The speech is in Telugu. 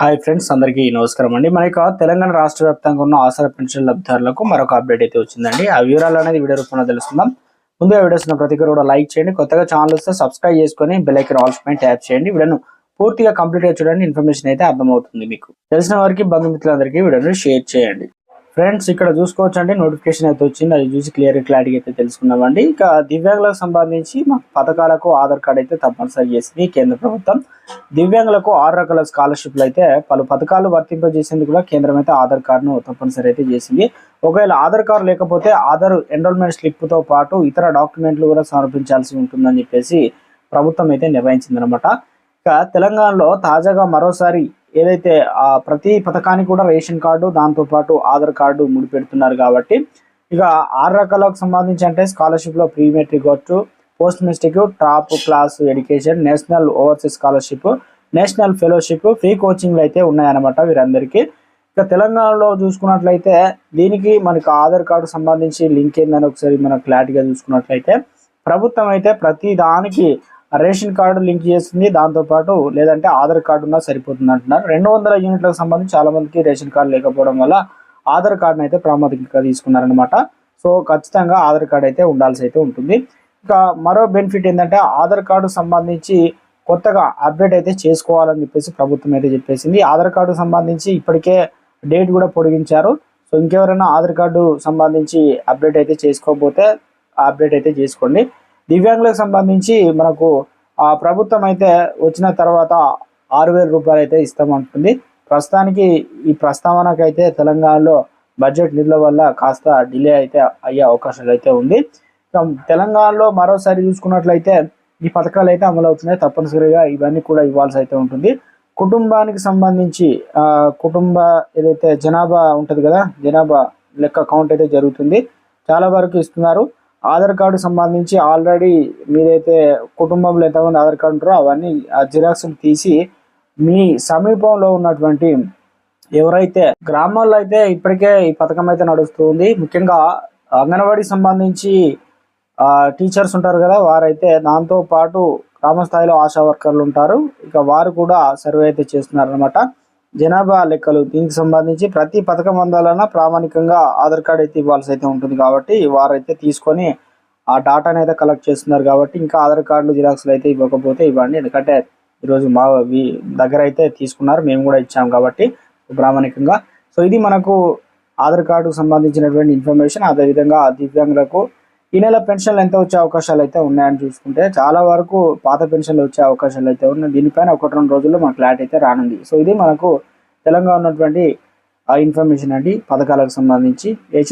హాయ్ ఫ్రెండ్స్ అందరికీ నమస్కారం అండి. మన యొక్క తెలంగాణ రాష్ట్ర వ్యాప్తంగా ఉన్న ఆసరా పెన్షన్ లబ్ధిదారులకు మరొక అప్డేట్ అయితే వచ్చిందండి. ఆ వివరాలు అనేది వీడియో రూపంలో తెలుసుకుందాం. ముందుగా వీడియోస్ ఉన్న ప్రతి ఒక్కరు కూడా లైక్ చేయండి. కొత్తగా ఛానల్ వస్తే సబ్స్క్రైబ్ చేసుకొని బెల్ ఐకన్ ఆల్స్ పైన ట్యాప్ చేయండి. వీడియోను పూర్తిగా కంప్లీట్గా చూడండి. ఇన్ఫర్మేషన్ అయితే అర్థమవుతుంది మీకు. తెలిసిన వారికి బంధుమిత్రులందరికీ వీడియోను షేర్ చేయండి. ఫ్రెండ్స్ ఇక్కడ చూసుకోవచ్చు అండి నోటిఫికేషన్ అయితే వచ్చింది. అది చూసి క్లియర్ క్లారిటీ అయితే తెలుసుకున్నామండి ఇక దివ్యాంగులకు సంబంధించి మా పథకాలకు ఆధార్ కార్డ్ అయితే తప్పనిసరి చేసింది కేంద్ర ప్రభుత్వం. దివ్యాంగులకు ఆరు రకాల స్కాలర్షిప్లు అయితే పలు పథకాలు వర్తింపజేసేందుకు కూడా కేంద్రం అయితే ఆధార్ కార్డును తప్పనిసరి అయితే చేసింది. ఒకవేళ ఆధార్ కార్డు లేకపోతే ఆధార్ ఎన్రోల్మెంట్ స్లిప్తో పాటు ఇతర డాక్యుమెంట్లు కూడా సమర్పించాల్సి ఉంటుందని చెప్పేసి ప్రభుత్వం అయితే నిర్వహించింది అనమాట ఇక తెలంగాణలో తాజాగా మరోసారి ఏదైతే ఆ ప్రతి పథకానికి కూడా రేషన్ కార్డు దాంతో పాటు ఆధార్ కార్డు ముడిపెడుతున్నారు కాబట్టి ఇక ఆరు రకాలకు సంబంధించి అంటే స్కాలర్షిప్లో ప్రీ మెట్రిక్ వచ్చు post matric top class education national overseas scholarship national fellowship free కోచింగ్లు అయితే ఉన్నాయన్నమాట వీరందరికీ. ఇక తెలంగాణలో చూసుకున్నట్లయితే దీనికి మనకు ఆధార్ కార్డు సంబంధించి లింక్ ఏందని ఒకసారి మనం క్లారిటీగా చూసుకున్నట్లయితే ప్రభుత్వం అయితే ప్రతి దానికి రేషన్ కార్డు లింక్ చేస్తుంది దాంతోపాటు లేదంటే ఆధార్ కార్డు ఉన్నా సరిపోతుంది అంటున్నారు. రెండు వందల యూనిట్లకు సంబంధించి చాలా మందికి రేషన్ కార్డు లేకపోవడం వల్ల ఆధార్ కార్డును అయితే ప్రాముఖ్యంగా తీసుకున్నారనమాట సో ఖచ్చితంగా ఆధార్ కార్డు అయితే ఉండాల్సి అయితే ఉంటుంది. ఇక మరో బెనిఫిట్ ఏంటంటే ఆధార్ కార్డు సంబంధించి కొత్తగా అప్డేట్ అయితే చేసుకోవాలని చెప్పేసి ప్రభుత్వం అయితే చెప్పేసింది. ఆధార్ కార్డు సంబంధించి ఇప్పటికే డేట్ కూడా పొడిగించారు. సో ఇంకెవరైనా ఆధార్ కార్డు సంబంధించి అప్డేట్ అయితే చేసుకోకపోతే అప్డేట్ అయితే చేసుకోండి. దివ్యాంగులకు సంబంధించి మనకు ఆ ప్రభుత్వం అయితే వచ్చిన తర్వాత ఆరు వేల రూపాయలు అయితే ఇస్తామంటుంది. ప్రస్తుతానికి ఈ ప్రస్తావనకైతే తెలంగాణలో బడ్జెట్ నిధుల వల్ల కాస్త డిలే అయితే అయ్యే అవకాశాలు అయితే ఉంది. తెలంగాణలో మరోసారి చూసుకున్నట్లయితే ఈ పథకాలు అయితే అమలు అవుతున్నాయి. తప్పనిసరిగా ఇవన్నీ కూడా ఇవ్వాల్సి అయితే ఉంటుంది. కుటుంబానికి సంబంధించి కుటుంబ ఏదైతే జనాభా ఉంటుంది కదా జనాభా లెక్క కౌంట్ అయితే జరుగుతుంది. చాలా వరకు ఇస్తున్నారు. ఆధార్ కార్డు సంబంధించి ఆల్రెడీ మీరైతే కుటుంబంలో ఎంతమంది ఆధార్ కార్డు ఉంటారో అవన్నీ ఆ జిరాక్స్లు తీసి మీ సమీపంలో ఉన్నటువంటి ఎవరైతే గ్రామాల్లో అయితే ఇప్పటికే ఈ పథకం అయితే నడుస్తుంది ముఖ్యంగా అంగన్వాడీ సంబంధించి టీచర్స్ ఉంటారు కదా వారైతే దాంతో పాటు గ్రామ స్థాయిలో ఆశా వర్కర్లు ఉంటారు. ఇక వారు కూడా సర్వే అయితే చేస్తున్నారు అనమాట జనాభా లెక్కలు దీనికి సంబంధించి ప్రతి పథకం అందాలన్నా ప్రామాణికంగా ఆధార్ కార్డ్ అయితే ఇవ్వాల్సి అయితే ఉంటుంది కాబట్టి వారైతే తీసుకొని ఆ డాటాని అయితే కలెక్ట్ చేస్తున్నారు కాబట్టి ఇంకా ఆధార్ కార్డులు జిరాక్స్లు అయితే ఇవ్వకపోతే ఇవ్వండి. ఎందుకంటే ఈరోజు మా దగ్గర అయితే తీసుకున్నారు మేము కూడా ఇచ్చాం కాబట్టి ప్రామాణికంగా. సో ఇది మనకు ఆధార్ కార్డుకు సంబంధించినటువంటి ఇన్ఫర్మేషన్ అదేవిధంగా దివ్యాంగులకు ఈ నెల పెన్షన్లు ఎంత వచ్చే అవకాశాలు అయితే ఉన్నాయని చూసుకుంటే చాలా వరకు పాత పెన్షన్లు వచ్చే అవకాశాలు అయితే ఉన్నాయి. దీనిపైన ఒకటి రెండు రోజుల్లో మనకు క్లారిటీ అయితే రానుంది. సో ఇది మనకు తెలంగాణ ఉన్నటువంటి ఇన్ఫర్మేషన్ అండి. పథకాలకు సంబంధించి